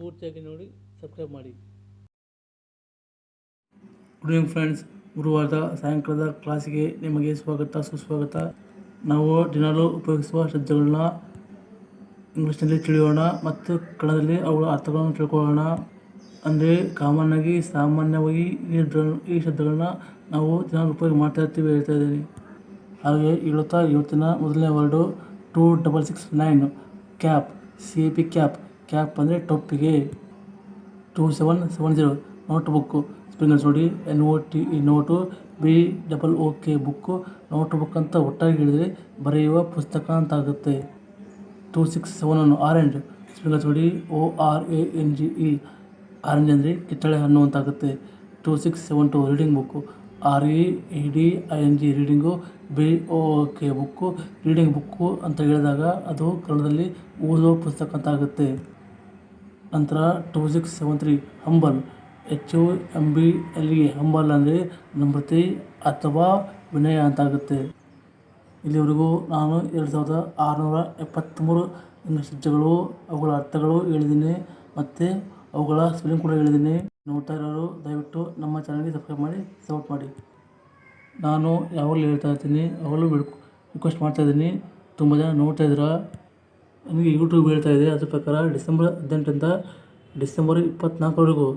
ಪೂರ್ತಿಯಾಗಿ ನೋಡಿ ಸಬ್ಸ್ಕ್ರೈಬ್ ಮಾಡಿ. ಗುಡ್ ಈವ್ನಿಂಗ್ ಫ್ರೆಂಡ್ಸ್ ಗುರುವಾರದ ಸಾಯಂಕಾಲದ ಕ್ಲಾಸಿಗೆ ನಿಮಗೆ ಸ್ವಾಗತ, ಸುಸ್ವಾಗತ. ನಾವು ದಿನಾಲೂ ಉಪಯೋಗಿಸುವ ಶಬ್ದಗಳನ್ನ ಇಂಗ್ಲೀಷ್ನಲ್ಲಿ ತಿಳಿಯೋಣ ಮತ್ತು ಕನ್ನಡದಲ್ಲಿ ಅವುಗಳ ಅರ್ಥಗಳನ್ನು ತಿಳ್ಕೊಳ್ಳೋಣ. ಅಂದರೆ ಕಾಮನ್ ಆಗಿ, ಸಾಮಾನ್ಯವಾಗಿ ಈ ಶಬ್ದ- ಈ ಶಬ್ದಗಳನ್ನ ನಾವು ದಿನಾಲೂ ಉಪಯೋಗ ಮಾಡ್ತಾ ಇರ್ತೀವಿ ಹೇಳ್ತಾ ಇದ್ದೀನಿ. ಹಾಗೆ ಹೇಳುತ್ತಾ ಇವತ್ತಿನ ಮೊದಲನೇ word two double six nine cap C P cap cap ಅಂದರೆ ಟೊಪ್ಪಿಗೆ two seven seven zero note book spellings ನೋಡಿ. N O T E note B double O K book note book ಅಂತ ಒಟ್ಟಾಗಿ ಹೇಳಿದರೆ ಬರೆಯುವ ಪುಸ್ತಕ ಅಂತ ಆಗುತ್ತೆ two six seven one orange spellings ನೋಡಿ. O R A N G E orange ಅಂದರೆ ಕಿತ್ತಳೆ ಹಣ್ಣು ಅಂತ ಆಗುತ್ತೆ two six seven two reading book R E E D I N G reading B O K book reading book ಅಂತ ಹೇಳಿದಾಗ ಅದು ಕನ್ನಡದಲ್ಲಿ ಓದೋ ಪುಸ್ತಕ ಅಂತ ಆಗುತ್ತೆ ನಂತರ two six seven three humble H O M B L E humble ಅಂದರೆ ನಮ್ರತೆ ಅಥವಾ ವಿನಯ ಅಂತಾಗುತ್ತೆ. ಇಲ್ಲಿವರೆಗೂ ನಾನು ಎರಡು ಸಾವಿರದ ಆರುನೂರ ಎಪ್ಪತ್ತ್ಮೂರು ಇಂಗ್ಲೀಷ್ ಶಬ್ದಗಳು, ಅವುಗಳ ಅರ್ಥಗಳು ಹೇಳಿದ್ದೀನಿ ಮತ್ತು ಅವುಗಳ ಸ್ಪೆಲ್ಲಿಂಗ್ ಕೂಡ ಹೇಳಿದ್ದೀನಿ. ನೋಡ್ತಾ ಇರೋರು ದಯವಿಟ್ಟು ನಮ್ಮ ಚಾನಲ್ಗೆ ಸಬ್ಸ್ಕ್ರೈಬ್ ಮಾಡಿ ಸಪೋರ್ಟ್ ಮಾಡಿ. ನಾನು ಯಾವಾಗಲೂ ಹೇಳ್ತಾ ಇರ್ತೀನಿ ಅವಾಗಲೂ ರಿಕ್ವೆಸ್ಟ್ ಮಾಡ್ತಾ ಇದ್ದೀನಿ. ತುಂಬ ಜನ ನೋಡ್ತಾ ಇದ್ದೀರಾ? ನನಗೆ ಯೂಟ್ಯೂಬ್ ಹೇಳ್ತಾ ಇದೆ. ಅದ್ರ ಪ್ರಕಾರ ಡಿಸೆಂಬರ್ ಹದಿನೆಂಟರಿಂದ ಡಿಸೆಂಬರ್ ಇಪ್ಪತ್ತ್ನಾಲ್ಕರವರೆಗೂ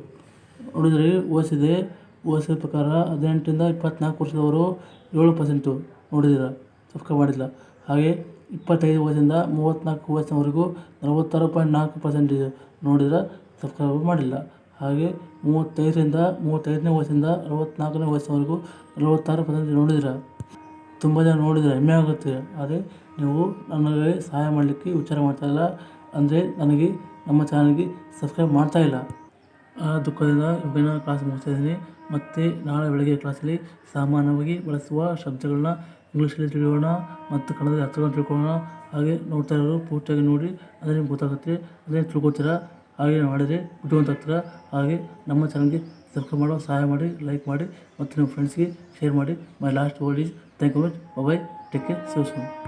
ನೋಡಿದರೆ ಓದಿಸಿದೆ. ಓದಿಸಿದ ಪ್ರಕಾರ ಹದಿನೆಂಟರಿಂದ ಇಪ್ಪತ್ತ್ನಾಲ್ಕು ವರ್ಷದವರು ಏಳು ಪರ್ಸೆಂಟು ನೋಡಿದಿರ? ಸಬ್ಸ್ಕ್ರೈಬ್ ಮಾಡಿಲ್ಲ. ಹಾಗೆ ಇಪ್ಪತ್ತೈದು ವಯಸ್ಸಿಂದ ಮೂವತ್ತ್ನಾಲ್ಕು ವಯಸ್ಸಿನವರೆಗೂ ನಲವತ್ತಾರು ಪಾಯಿಂಟ್ ನಾಲ್ಕು ಪರ್ಸೆಂಟ್ ನೋಡಿದ್ರೆ ಸಬ್ಸ್ಕ್ರೈಬ್ ಮಾಡಿಲ್ಲ. ಹಾಗೆ ಮೂವತ್ತೈದರಿಂದ ಮೂವತ್ತೈದನೇ ವಯಸ್ಸಿಂದ ಅರವತ್ತ್ನಾಲ್ಕನೇ ವಯಸ್ಸಿನವರೆಗೂ ನಲವತ್ತಾರು ಪರ್ಸೆಂಟ್ ನೋಡಿದ್ರೆ? ತುಂಬ ಜನ ನೋಡಿದರೆ ಹೆಮ್ಮೆ ಆಗುತ್ತೆ. ಆದರೆ ನೀವು ನನಗೆ ಸಹಾಯ ಮಾಡಲಿಕ್ಕೆ ವಿಚಾರ ಮಾಡ್ತಾ ಇಲ್ಲ. ಅಂದರೆ ನನಗೆ ನಮ್ಮ ಚಾನಲ್ಗೆ ಸಬ್ಸ್ಕ್ರೈಬ್ ಮಾಡ್ತಾ ಇಲ್ಲ. ಆ ದುಃಖದಿಂದ ಇವಾಗಿನ ಕ್ಲಾಸ್ ಮುಗಿಸ್ತಾ ಇದ್ದೀನಿ. ಮತ್ತು ನಾಳೆ ಬೆಳಗ್ಗೆ ಕ್ಲಾಸಲ್ಲಿ ಸಾಮಾನ್ಯವಾಗಿ ಬಳಸುವ ಶಬ್ದಗಳನ್ನ ಇಂಗ್ಲೀಷಲ್ಲಿ ತಿಳಿಯೋಣ ಮತ್ತು ಕನ್ನಡದಲ್ಲಿ ಅರ್ಥಗಳನ್ನು ತಿಳ್ಕೊಳ್ಳೋಣ. ಹಾಗೆ ನೋಡ್ತಾ ಇರೋರು ಪೂರ್ತಿಯಾಗಿ ನೋಡಿ ಅದೇ ಗೊತ್ತಾಗುತ್ತೆ ಅದೇ ತಿಳ್ಕೊತೀರಾ, ಹಾಗೆ ಮಾಡಿದರೆ ಆಗ್ತೀರಾ ಹಾಗೆ ನಮ್ಮ ಚಾನಲ್ಗೆ ಸಬ್ಸ್ಕ್ರೈಬ್ ಮಾಡೋ, ಸಹಾಯ ಮಾಡಿ ಲೈಕ್ ಮಾಡಿ ಮತ್ತು ನಿಮ್ಮ ಫ್ರೆಂಡ್ಸ್ಗೆ ಶೇರ್ ಮಾಡಿ. My last word is thank you much bye take care save soon